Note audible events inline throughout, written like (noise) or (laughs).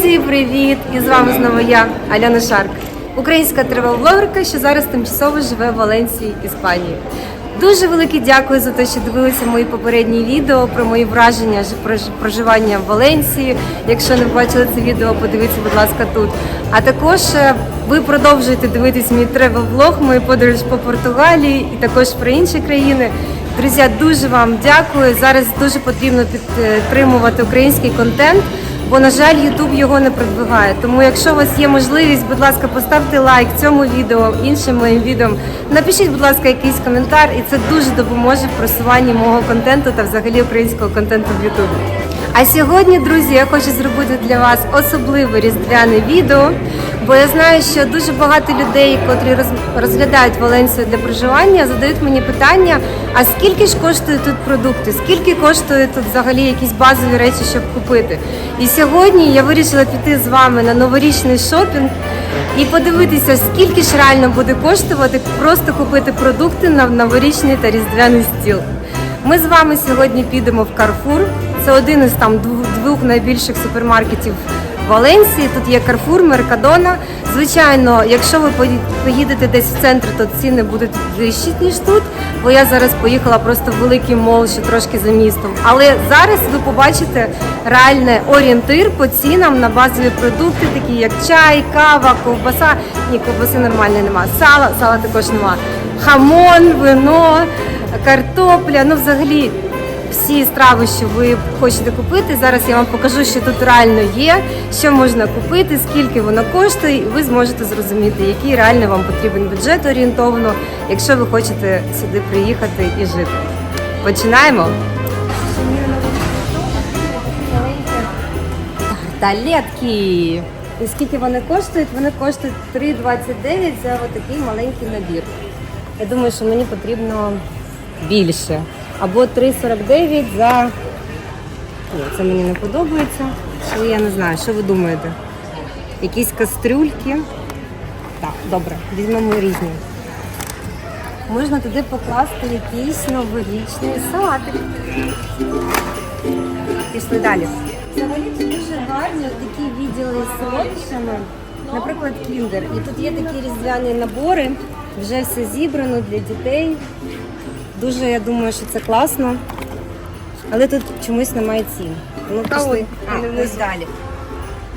Друзі, привіт! І з вами знову я, Альона Шарк, українська тревел-блогерка, що зараз тимчасово живе в Валенції, Іспанії. Дуже велике дякую за те, що дивилися мої попередні відео про мої враження про проживання в Валенції. Якщо не бачили це відео, подивіться, будь ласка, тут. А також е, ви продовжуєте дивитись мій тревел-блог, мою подорож по Португалії і також про інші країни. Друзі, дуже вам дякую. Зараз дуже потрібно підтримувати український контент, бо, на жаль, Ютуб його не продвигає. Тому, якщо у вас є можливість, будь ласка, поставте лайк цьому відео, іншим моїм відео. Напишіть, будь ласка, якийсь коментар, і це дуже допоможе в просуванні мого контенту та взагалі українського контенту в Ютубі. А сьогодні, друзі, я хочу зробити для вас особливе різдвяне відео, бо я знаю, що дуже багато людей, котрі розглядають Валенсію для проживання, задають мені питання: а скільки ж коштують тут продукти? Скільки коштують тут взагалі якісь базові речі, щоб купити? І сьогодні я вирішила піти з вами на новорічний шопінг і подивитися, скільки ж реально буде коштувати просто купити продукти на новорічний та різдвяний стіл. Ми з вами сьогодні підемо в Carrefour. Це один із там двох найбільших супермаркетів Валенсії. Тут є Carrefour, Меркадона. Звичайно, якщо ви поїдете десь в центр, то ціни будуть вищі, ніж тут. Бо я зараз поїхала просто в великий мол, що трошки за містом. Але зараз ви побачите реальний орієнтир по цінам на базові продукти, такі як чай, кава, ковбаса. Ні, ковбаси нормальної нема. Сала, сала також нема. Хамон, вино картопля, ну взагалі всі страви, що ви хочете купити. Зараз я вам покажу, що тут реально є, що можна купити, скільки воно коштує, і ви зможете зрозуміти, який реально вам потрібен бюджет орієнтовно, якщо ви хочете сюди приїхати і жити. Починаємо. Тарталетки. І скільки вони коштують? Вони коштують 3,29 за отакий маленький набір. Я думаю, що мені потрібно більше. Або 3,49 за. Ні, це мені не подобається. Що я не знаю, що ви думаєте? Якісь кастрюльки. Так, добре, візьмемо різні. Можна туди покласти якийсь новорічний салатик. Пішли далі. Взагалі тут дуже гарні такі відділи з солодощами. Наприклад, кіндер. І тут є такі різдвяні набори, вже все зібрано для дітей. Дуже я думаю, що це класно. Але тут чомусь немає цін. Ну, пішли. А, ось далі.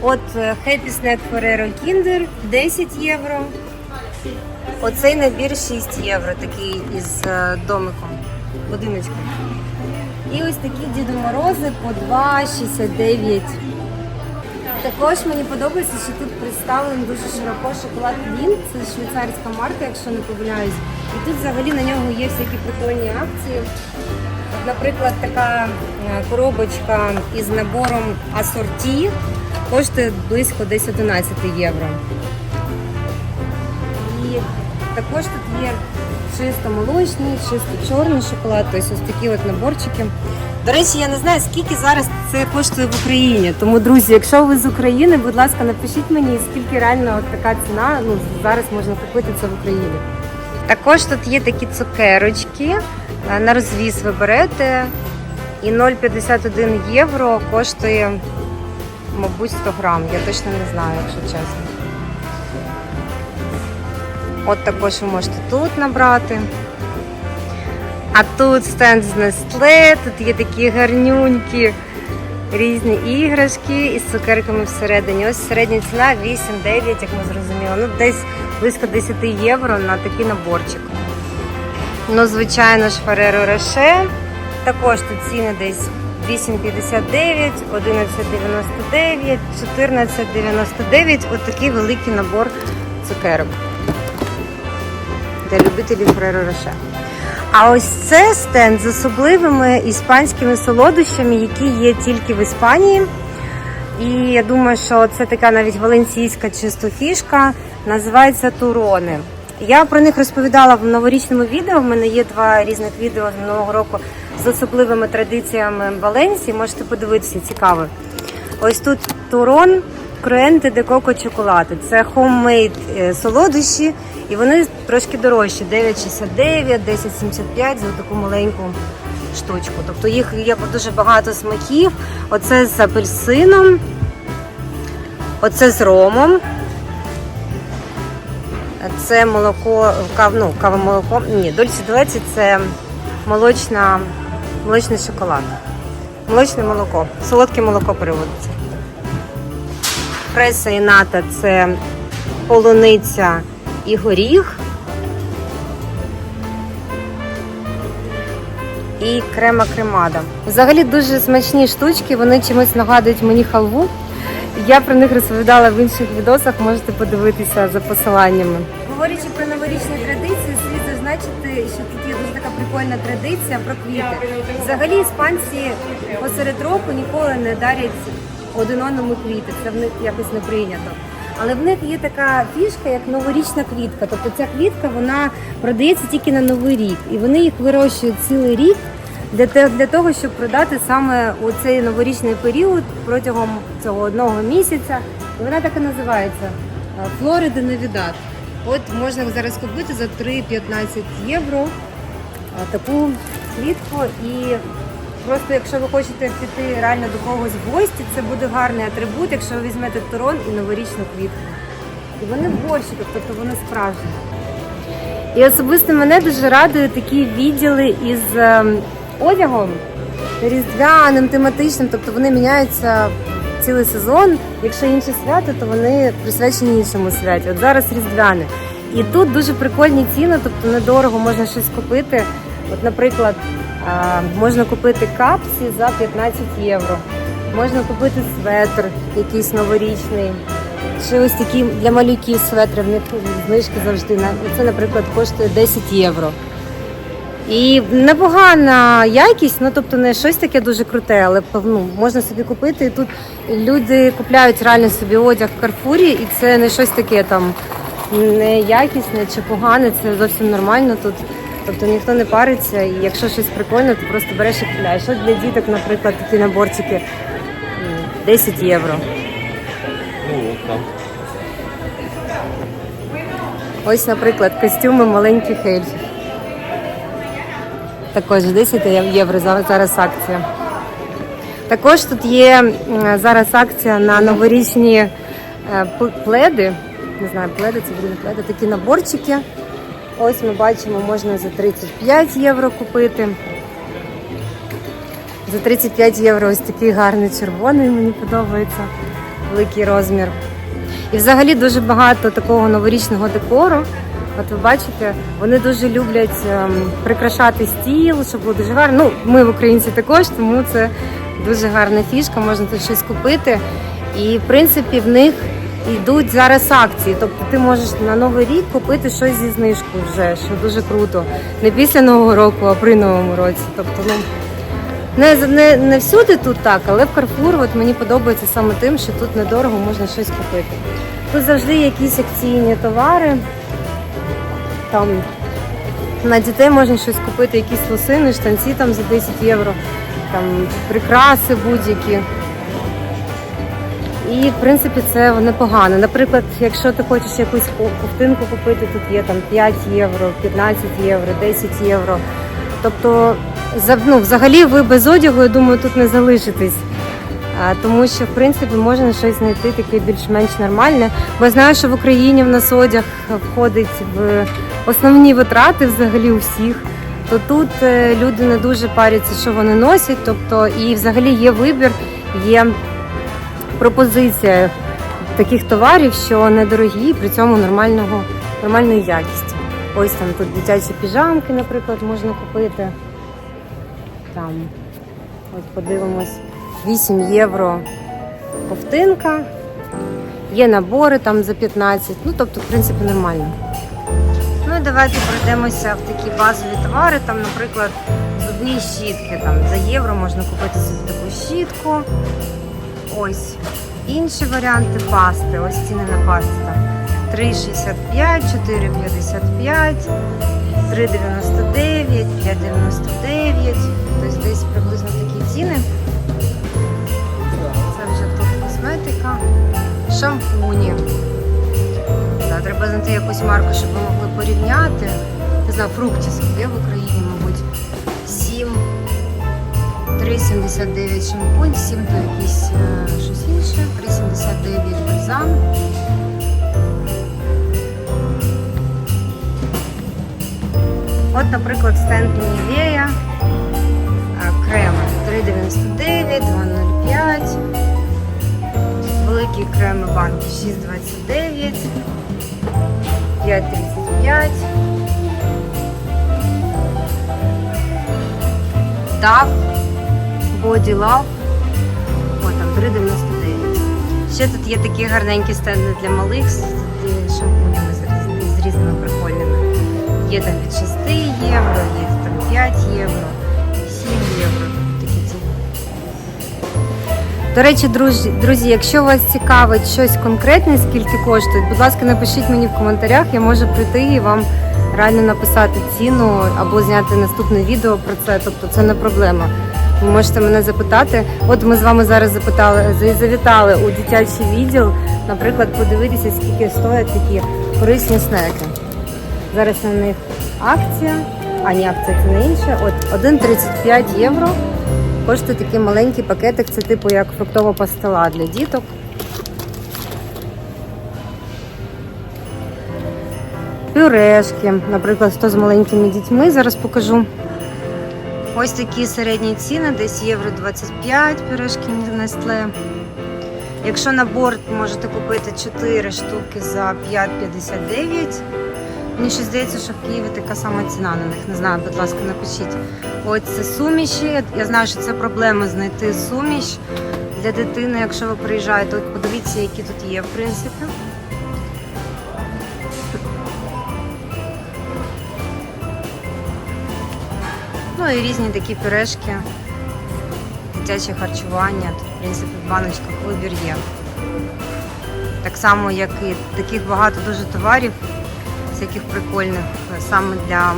От е, Happy Snack Ferrero Kinder 10 євро. Оцей набір 6 євро, такий із е, домиком, будиночком. І ось такі Діду Морози по 2,69. Також мені подобається, що тут представлений дуже широко шоколад Лін. Це швейцарська марка, якщо не помиляюсь. І тут взагалі на нього є всякі прикольні акції. От, наприклад, така е, коробочка із набором асорті коштує близько десь 11 євро. І також тут є чисто молочний, чисто чорний шоколад, тобто ось такі от наборчики. До речі, я не знаю, скільки зараз це коштує в Україні. Тому, друзі, якщо ви з України, будь ласка, напишіть мені, скільки реально така ціна ну, зараз можна купити це в Україні. Також тут є такі цукерочки. е, На розвіз ви берете. І 0,51 євро коштує, мабуть, 100 грам. Я точно не знаю, якщо чесно. От також ви можете тут набрати. А тут стенд з Nestle, тут є такі гарнюнькі різні іграшки із цукерками всередині. Ось середня ціна 8-9, як ми зрозуміли. Ну, десь близько 10 євро на такий наборчик. Ну, звичайно ж, Ferrero Rocher. Також тут ціни десь 8,59, 11,99, 14,99. Ось такий великий набор цукерок для любителів Ferrero Rocher. А ось це стенд з особливими іспанськими солодощами, які є тільки в Іспанії. І я думаю, що це така навіть валенційська чисто фішка, називається турони. Я про них розповідала в новорічному відео. В мене є два різних відео з минулого року з особливими традиціями Валенції. Можете подивитися, цікаво. Ось тут турон круенте де коко чоколади. Це хоммейд е, солодощі, і вони трошки дорожчі: 9,69, 10,75 за таку маленьку штучку. Тобто їх є дуже багато смаків. Оце з апельсином. Оце з ромом. Це молоко, кав, ну, кава-молоко. Ні, Дольче Делеці це молочна, молочний шоколад. Молочне молоко. Солодке молоко переводиться. Преса і ната це полуниця і горіх. І крема кремада. Взагалі дуже смачні штучки, вони чимось нагадують мені халву. Я про них розповідала в інших відосах, можете подивитися за посиланнями. Говорячи про новорічні традиції, слід зазначити, що тут є дуже така прикольна традиція про квіти. Взагалі іспанці посеред року ніколи не дарять один одному квіти. Це в них якось не прийнято. Але в них є така фішка, як новорічна квітка. Тобто ця квітка вона продається тільки на новий рік, і вони їх вирощують цілий рік для, для того, щоб продати саме у цей новорічний період протягом цього одного місяця. І вона так і називається е, Флорида Навідат. От можна зараз купити за 3-15 євро е, таку квітку. І просто якщо ви хочете піти реально до когось в гості, це буде гарний атрибут, якщо ви візьмете турон і новорічну квітку. І вони в борщиках, тобто вони справжні. І особисто мене дуже радують такі відділи із ем, одягом різдвяним, тематичним, тобто вони міняються цілий сезон. Якщо інше свято, то вони присвячені іншому святі. От зараз різдвяне. І тут дуже прикольні ціни, тобто недорого можна щось купити. От, наприклад, можна купити капці за 15 євро. Можна купити светр якийсь новорічний. Чи ось такі для малюків светри, в них знижки завжди. Це, наприклад, коштує 10 євро. І непогана якість, ну тобто не щось таке дуже круте, але ну, можна собі купити. І тут люди купляють реально собі одяг в Карфурі, і це не щось таке там неякісне чи погане, це зовсім нормально тут. Тобто ніхто не париться, і якщо щось прикольне, то просто береш і купляєш. От для діток, наприклад, такі наборчики 10 євро. Ну от там. Ось, наприклад, костюми маленьких ельфів. Також 10 євро зараз акція. Також тут є зараз акція на новорічні е, пледи. Не знаю, пледи, це буде пледи, такі наборчики. Ось ми бачимо, можна за 35 євро купити. За 35 євро ось такий гарний червоний, мені подобається. Великий розмір. І взагалі дуже багато такого новорічного декору. От ви бачите, вони дуже люблять ем, прикрашати стіл, щоб було дуже гарно. Ну, ми в українці також, тому це дуже гарна фішка, можна тут щось купити. І в принципі в них йдуть зараз акції. Тобто ти можеш на новий рік купити щось зі знижкою вже, що дуже круто. Не після нового року, а при новому році. Тобто, ну не, не, не всюди тут так, але в Carrefour от мені подобається саме тим, що тут недорого можна щось купити. Тут завжди якісь акційні товари. Там на дітей можна щось купити, якісь лосини, штанці там за 10 євро, там прикраси будь-які. І в принципі це непогано. Наприклад, якщо ти хочеш якусь ковтинку купити, тут є там 5 євро, 15 євро, 10 євро. Тобто, ну, взагалі ви без одягу, я думаю, тут не залишитесь. Тому що в принципі можна щось знайти таке більш-менш нормальне. Бо я знаю, що в Україні в нас одяг входить в основні витрати взагалі у всіх. То тут е, люди не дуже паряться, що вони носять. Тобто, і взагалі є вибір, є пропозиція таких товарів, що недорогі, при цьому нормального, нормальної якісті. Ось там тут дитячі піжамки, наприклад, можна купити. Там, ось подивимось, 8 євро ковтинка. Є набори там за 15, ну тобто, в принципі, нормально. Ну і давайте пройдемося в такі базові товари. Там, наприклад, зубні щітки. Там за євро можна купити собі таку щітку. Ось інші варіанти пасти. Ось ціни на пасти. Там 3,65, 4,55, 3,99, 5,99. Тобто десь приблизно такі ціни. Це вже тут косметика. Шампуні. Да, треба знайти якусь марку, щоб ми могли порівняти. Не знаю, фруктіс є в Україні, мабуть. 3,79 шампунь, 7 то якийсь е, щось інше, 3,79 бальзам. От, наприклад, стенд Нівея крем 3,99, 2,05, великі креми банки 6,29, 5,35. Так. Body Love, о, там 3,99. Ще тут є такі гарненькі стенди для малих з шампунями різ- з різними прикольними. Є там від 6 євро, є там 5 євро, 7 євро. Такі ціни. До речі, друзі, друзі, якщо вас цікавить щось конкретне, скільки коштує, будь ласка, напишіть мені в коментарях, я можу прийти і вам реально написати ціну або зняти наступне відео про це. Тобто це не проблема. Ви можете мене запитати. От ми з вами зараз запитали, завітали у дитячий відділ, наприклад, подивитися, скільки стоять такі корисні снеки. Зараз на них акція, а ні, акція це не інше. От 1,35 євро коштує такий маленький пакетик. Це типу як фруктова пастила для діток. Пюрешки, наприклад, хто з маленькими дітьми, зараз покажу. Ось такі середні ціни, десь євро 25 пюрешки Nestle. Якщо набор можете купити 4 штуки за 5,59. Мені щось здається, що в Києві така сама ціна на них. Не знаю, будь ласка, напишіть. Ось це суміші. Я знаю, що це проблема знайти суміш для дитини, якщо ви приїжджаєте. От подивіться, які тут є, в принципі. Ну і різні такі пюрешки, дитяче харчування. Тут, в принципі, в баночках вибір є. Так само, як і таких багато дуже товарів, всяких прикольних, саме для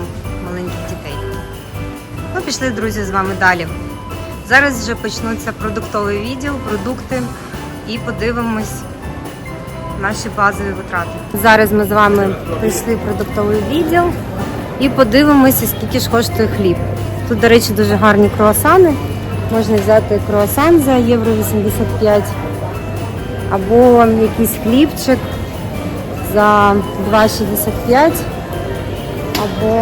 маленьких дітей. Ну, пішли, друзі, з вами далі. Зараз вже почнуться продуктовий відділ, продукти і подивимось наші базові витрати. Зараз ми з вами прийшли продуктовий відділ і подивимося, скільки ж коштує хліб. Тут, до речі, дуже гарні круасани. Можна взяти круасан за євро 85 або якийсь хлібчик за 2,65 або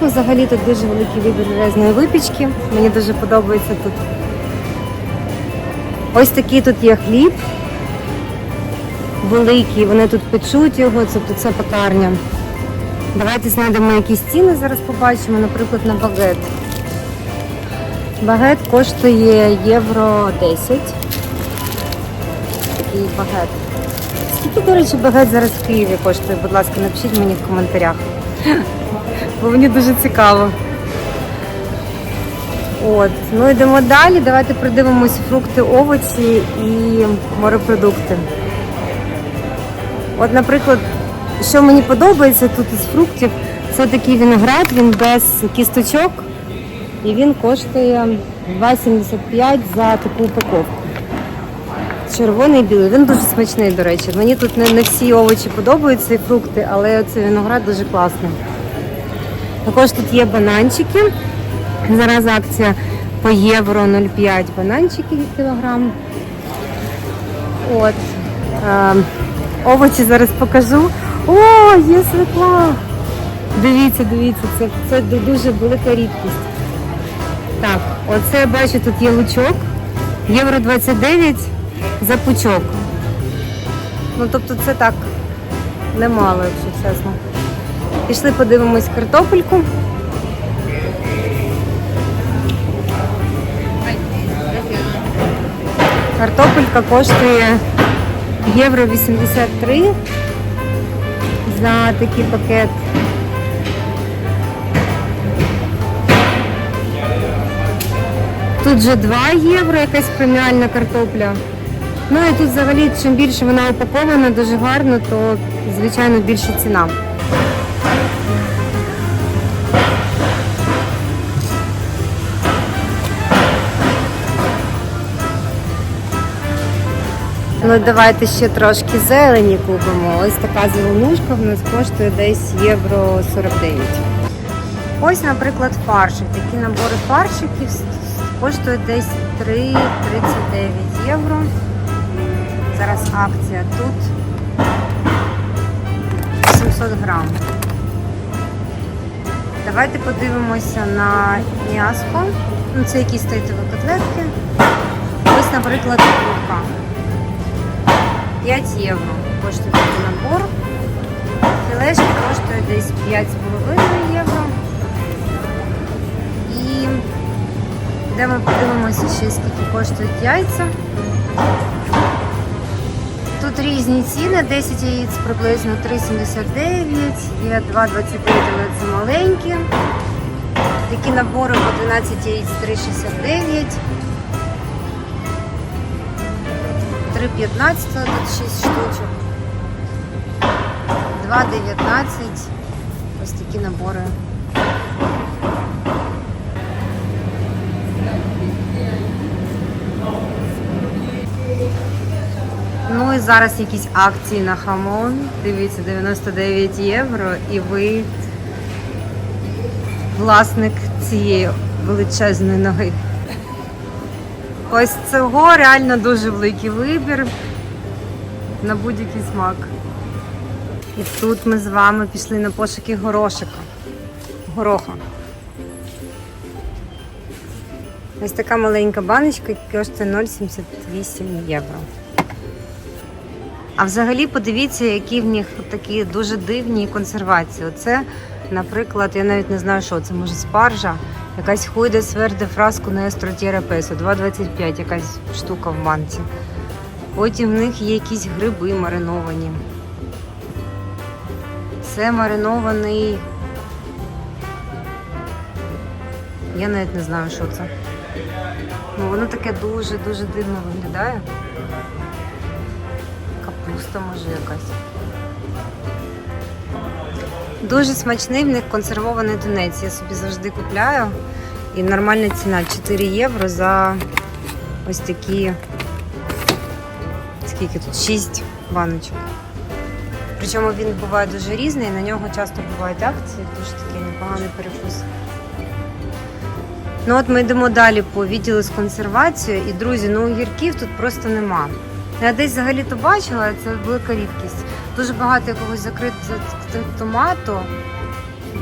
ну, взагалі тут дуже великий вибір різної випічки. Мені дуже подобається тут. Ось такий тут є хліб. Великий, вони тут печуть його, тобто це пекарня. Давайте знайдемо якісь ціни, зараз побачимо, наприклад, на багет. Багет коштує євро 10. Такий багет. Скільки, до речі, багет зараз в Києві коштує? Будь ласка, напишіть мені в коментарях. Бо мені дуже цікаво. От, ну йдемо далі. Давайте придивимось фрукти, овочі і морепродукти. От, наприклад, що мені подобається тут із фруктів, це такий виноград, він без кісточок. І він коштує 2,75 за таку упаковку. Червоний і білий. Він дуже смачний, до речі. Мені тут не, не всі овочі подобаються і фрукти, але цей виноград дуже класний. Також тут є бананчики. Зараз акція по євро 0,5 бананчики кілограм. От. Е, овочі зараз покажу. О, є свекла! Дивіться, дивіться, це, це дуже велика рідкість. Так, оце бачу, тут є лучок. Євро 29 за пучок. Ну, тобто це так немало, якщо чесно. Пішли подивимось картопельку. Картопелька коштує євро 83 за такий пакет. Тут же 2 євро якась преміальна картопля. Ну і тут взагалі, чим більше вона упакована дуже гарно, то звичайно більша ціна. Ну давайте ще трошки зелені купимо. Ось така зеленушка в нас коштує десь євро 49. Ось, наприклад, фаршик. Такі набори фаршиків коштують десь 3,39 євро. Зараз акція тут 700 грам. Давайте подивимося на м'яско. Ну, це якісь стейтові котлетки. Ось, наприклад, курка. 5 євро коштує такий набор. Філешки коштують десь 5,5 євро. І йдемо подивимося ще скільки коштують яйця. Тут різні ціни, 10 яєць приблизно 3,79, є 2,29, але це маленькі. Такі набори по 12 яєць 3,69. 3,15, тут 6 штучок. 2,19. Ось такі набори. Ну і зараз якісь акції на хамон. Дивіться, 99 євро, і ви власник цієї величезної ноги. Ось цього реально дуже великий вибір на будь-який смак. І тут ми з вами пішли на пошуки горошика. Гороха. Ось така маленька баночка коштує 0,78 євро. А взагалі подивіться, які в них такі дуже дивні консервації. Оце, наприклад, я навіть не знаю, що це, може спаржа, якась хуйде сверде фраску на естротєра песо, 2,25 якась штука в банці. Потім в них є якісь гриби мариновані. Це маринований. Я навіть не знаю, що це. Ну, воно таке дуже-дуже дивно виглядає. Капуста може якась. Дуже смачний в них консервований тунець. Я собі завжди купляю. І нормальна ціна 4 євро за ось такі. Скільки тут? 6 баночок. Причому він буває дуже різний, на нього часто бувають акції, дуже такий непоганий перекус. Ну от ми йдемо далі по відділу з консервацією. І, друзі, ну огірків тут просто нема. Я десь взагалі то бачила, це велика рідкість. Дуже багато якогось томату,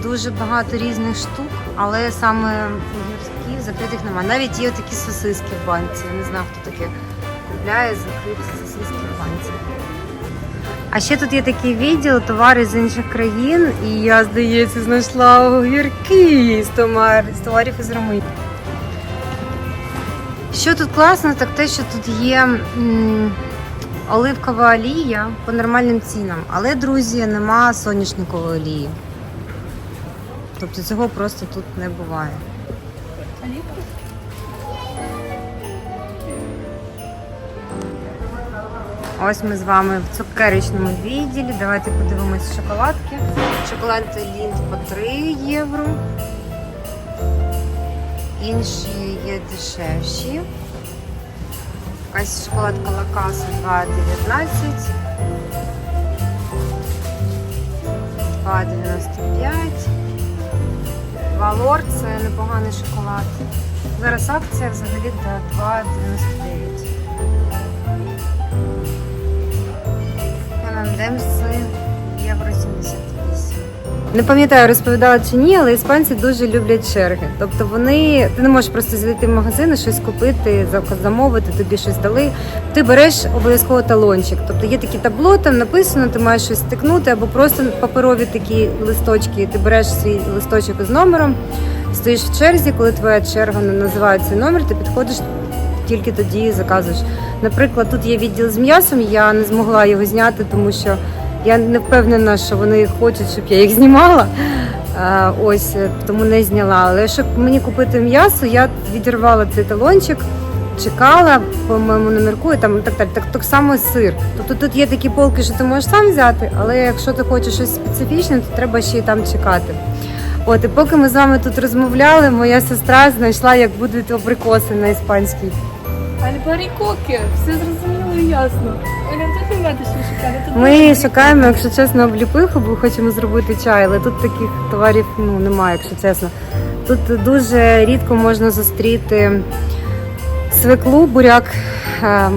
дуже багато різних штук, але саме огірків закритих немає. Навіть є такі сосиски в банці. Я не знаю, хто таке купляє закриті сосиски в банці. А ще тут є такий відділ товари з інших країн, і я, здається, знайшла огірки з товар- з товарів із Румунії. Що тут класно, так те, що тут є м, оливкова олія по нормальним цінам. Але, друзі, нема соняшникової олії. Тобто цього просто тут не буває. Ось ми з вами в цукерочному відділі. Давайте подивимось шоколадки. Шоколад Лінд по 3 євро. Інші є дешевші. Якась шоколадка Лакаса 2,19. 2,95. Валор це непоганий шоколад. Зараз акція взагалі до 2,99. М&М'си євро 78. Не пам'ятаю, розповідала чи ні, але іспанці дуже люблять черги. Тобто вони ти не можеш просто зайти в магазин щось купити, замовити, тобі щось дали. Ти береш обов'язково талончик. Тобто є такі табло, там написано, ти маєш щось стикнути, або просто паперові такі листочки. Ти береш свій листочок із номером, стоїш в черзі, коли твоя черга називає цей номер, ти підходиш тільки тоді заказуєш. Наприклад, тут є відділ з м'ясом, я не змогла його зняти, тому що я не впевнена, що вони хочуть, щоб я їх знімала. Ось е, тому не зняла. Але щоб мені купити м'ясо, я відірвала цей талончик, чекала по моєму номерку і там так, так, так, так само сир. Тобто тут є такі полки, що ти можеш сам взяти, але якщо ти хочеш щось специфічне, то треба ще й там чекати. От і поки ми з вами тут розмовляли, моя сестра знайшла, як будуть абрикоси на іспанській. Альбарікоки, все зрозуміло ясно. Немає що шукати. Тут Ми шукаємо, якщо чесно, обліпиху, бо хочемо зробити чай, але тут таких товарів ну, немає, якщо чесно. Тут дуже рідко можна зустріти свеклу, буряк. е,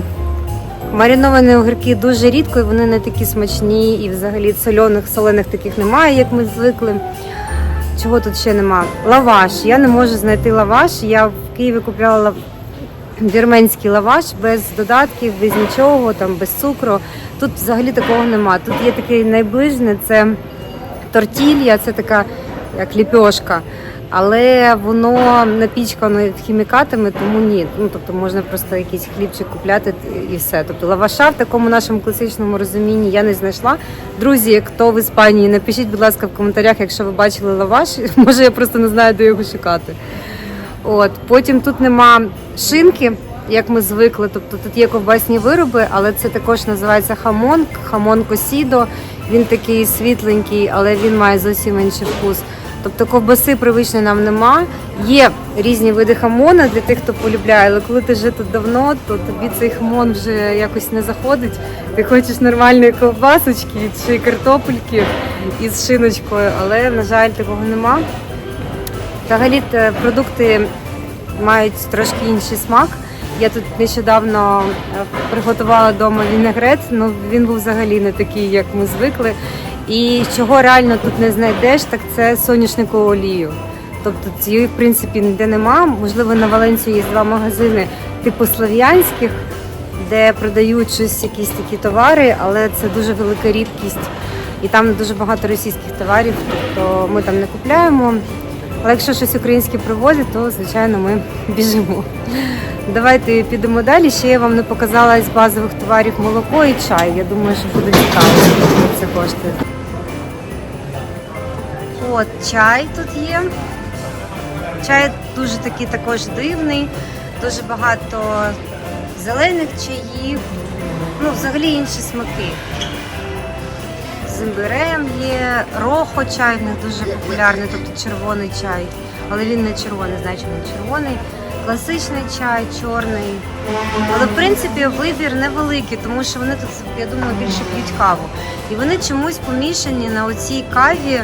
Мариновані огірки дуже рідко, і вони не такі смачні, і взагалі солених, солених таких немає, як ми звикли. чого тут ще нема? Лаваш. Я не можу знайти лаваш. Я в Києві купляла. Вірменський лаваш без додатків, без нічого, там без цукру. Тут взагалі такого нема. Тут є такий найближне, це тортілья, це така як ліпьошка. Але воно напічкано хімікатами, тому ні. Ну тобто можна просто якийсь хлібчик купляти і все. Тобто лаваша в такому нашому класичному розумінні я не знайшла. Друзі, хто в Іспанії, напишіть, будь ласка, в коментарях, якщо ви бачили лаваш. (laughs) Може, я просто не знаю, де його шукати. От потім тут нема шинки, як ми звикли. Тобто тут є ковбасні вироби, але це також називається хамон, хамон косідо. Він такий світленький, але він має зовсім інший вкус. Тобто ковбаси привичної нам нема. Є різні види хамона для тих, хто полюбляє, але коли ти вже тут давно, то тобі цей хамон вже якось не заходить. Ти хочеш нормальної ковбасочки чи картопельки із шиночкою, але на жаль, такого нема. Взагалі продукти мають трошки інший смак. Я тут нещодавно е, приготувала вдома вінегрет, ну він був взагалі не такий, як ми звикли. І чого реально тут не знайдеш, так це соняшникову олію. Тобто цієї в принципі ніде нема. Можливо, на Валенції є два магазини типу слов'янських, де продають щось, якісь такі товари, але це дуже велика рідкість. І там дуже багато російських товарів, тобто ми там не купляємо. Але якщо щось українське привозять, то звичайно ми біжимо. Давайте підемо далі. Ще я вам не показала з базових товарів молоко і чай. Я думаю, що буде цікаво, скільки це коштує. От чай тут є. Чай дуже такий також дивний, дуже багато зелених чаїв, ну взагалі інші смаки. З імбирем є, рохо чай в дуже популярний, тобто червоний чай. Але він не червоний, значить він червоний. Класичний чай, чорний. Але в принципі вибір невеликий, тому що вони тут, я думаю, більше п'ють каву. І вони чомусь помішані на оцій каві,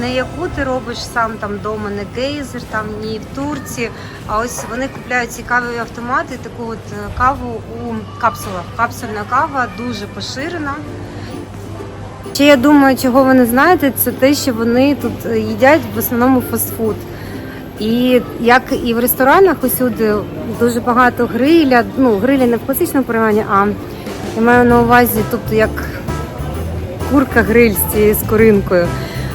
не яку ти робиш сам там вдома, не гейзер, там ні в турці. А ось вони купляють ці кавові автомати, таку от е, каву у капсулах. Капсульна кава дуже поширена. Ще я думаю, чого ви не знаєте, це те, що вони тут е, їдять в основному фастфуд. І як і в ресторанах усюди дуже багато гриля, ну гриля не в класичному порівнянні, а я маю на увазі, тобто як курка гриль з цією скоринкою,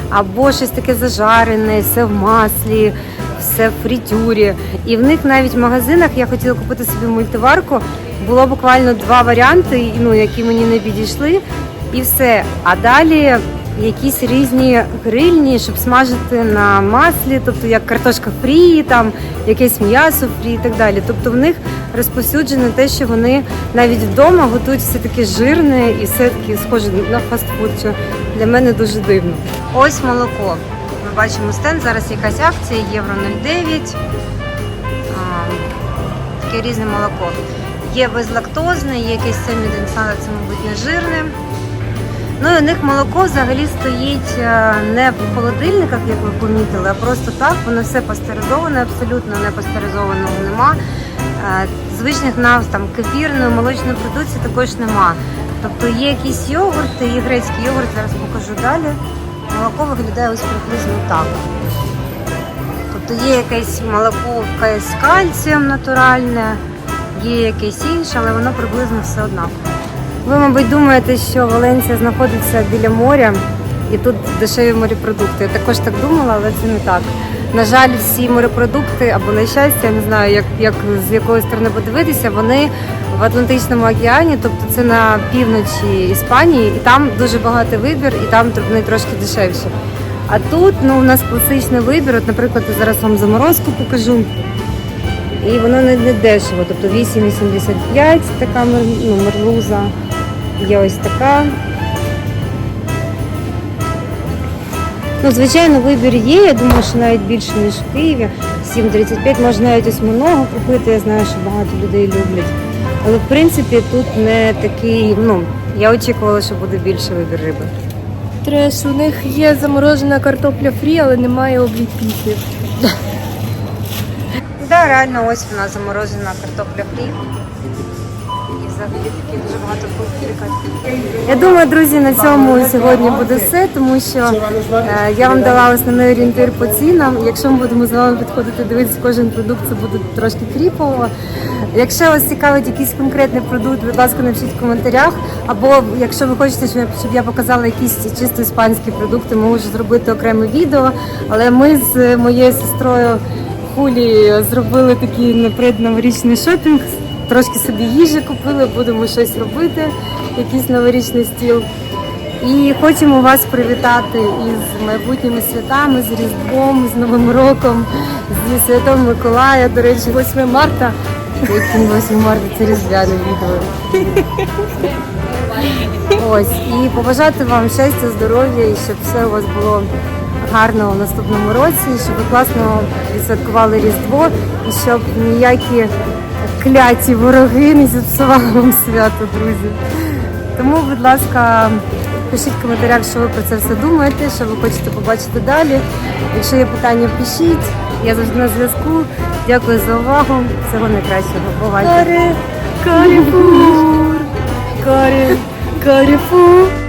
або щось таке зажарене, все в маслі, все в фрітюрі. І в них навіть в магазинах я хотіла купити собі мультиварку. Було буквально два варіанти, ну які мені не підійшли, і все. А далі якісь різні грильні, щоб смажити на маслі, тобто як картошка фрі, там якесь м'ясо фрі і так далі. Тобто в них розповсюджено те, що вони навіть вдома готують все таке жирне і все таки схоже на фастфуд, що для мене дуже дивно. Ось молоко. Ми бачимо стенд, зараз якась акція, євро 0,9. Таке різне молоко. Є безлактозне, є якесь семіденсада, це, мабуть, не жирне. Ну і у них молоко взагалі стоїть е, не в холодильниках, як ви помітили, а просто так. Воно все пастеризоване, абсолютно не пастеризованого нема. Е, Звичних нас там кефірної, молочної продукції також нема. Тобто є якісь йогурти, є грецький йогурт, зараз покажу далі. Молоко виглядає ось приблизно так. Тобто є якесь молоко з кальцієм натуральне, є якесь інше, але воно приблизно все однаково. Ви, мабуть, думаєте, що Валенція знаходиться біля моря і тут дешеві морепродукти. Я також так думала, але це не так. На жаль, всі морепродукти або на щастя, я не знаю, як, як з якої сторони подивитися, вони в Атлантичному океані, тобто це на півночі Іспанії, і там дуже багатий вибір, і там вони трошки дешевші. А тут ну, у нас класичний вибір. От, наприклад, я зараз вам заморозку покажу. І воно не, дешево, тобто 8,85 така ну, мерлуза. Є ось така. Ну, звичайно, вибір є. Я думаю, що навіть більше, ніж в Києві. 7,35 можна навіть ось много купити. Я знаю, що багато людей люблять. Але в принципі тут не такий, ну, я очікувала, що буде більше вибір риби. Треш, у них є заморожена картопля фрі, але немає обліпіхів. (laughs) Да, реально ось вона заморожена картопля фрі. Взагалі такі дуже багато публікацій. Я думаю, друзі, на цьому сьогодні буде все, тому що е, я вам дала основний орієнтир по цінам. Якщо ми будемо з вами підходити дивитися кожен продукт, це буде трошки кріпово. Якщо вас цікавить якийсь конкретний продукт, будь ласка, напишіть в коментарях. Або якщо ви хочете, щоб я, показала якісь чисто іспанські продукти, можу зробити окреме відео. Але ми з моєю сестрою Хулі зробили такий наперед новорічний шопінг. Трошки собі їжі купили, будемо щось робити, якийсь новорічний стіл. І хочемо вас привітати із майбутніми святами, з Різдвом, з Новим роком, зі Святом Миколая. До речі, 8 марта. Яким 8 марта це різдвяне відео. Ось і побажати вам щастя, здоров'я і щоб все у вас було гарно у наступному році, щоб ви класно відсвяткували Різдво і щоб ніякі кляті вороги не зіпсували вам свято, друзі. Тому, будь ласка, пишіть в коментарях, що ви про це все думаєте, що ви хочете побачити далі. Якщо є питання, пишіть. Я завжди на зв'язку. Дякую за увагу. Всього найкращого. Бувайте. Карі, каріфур, карі, каріфур.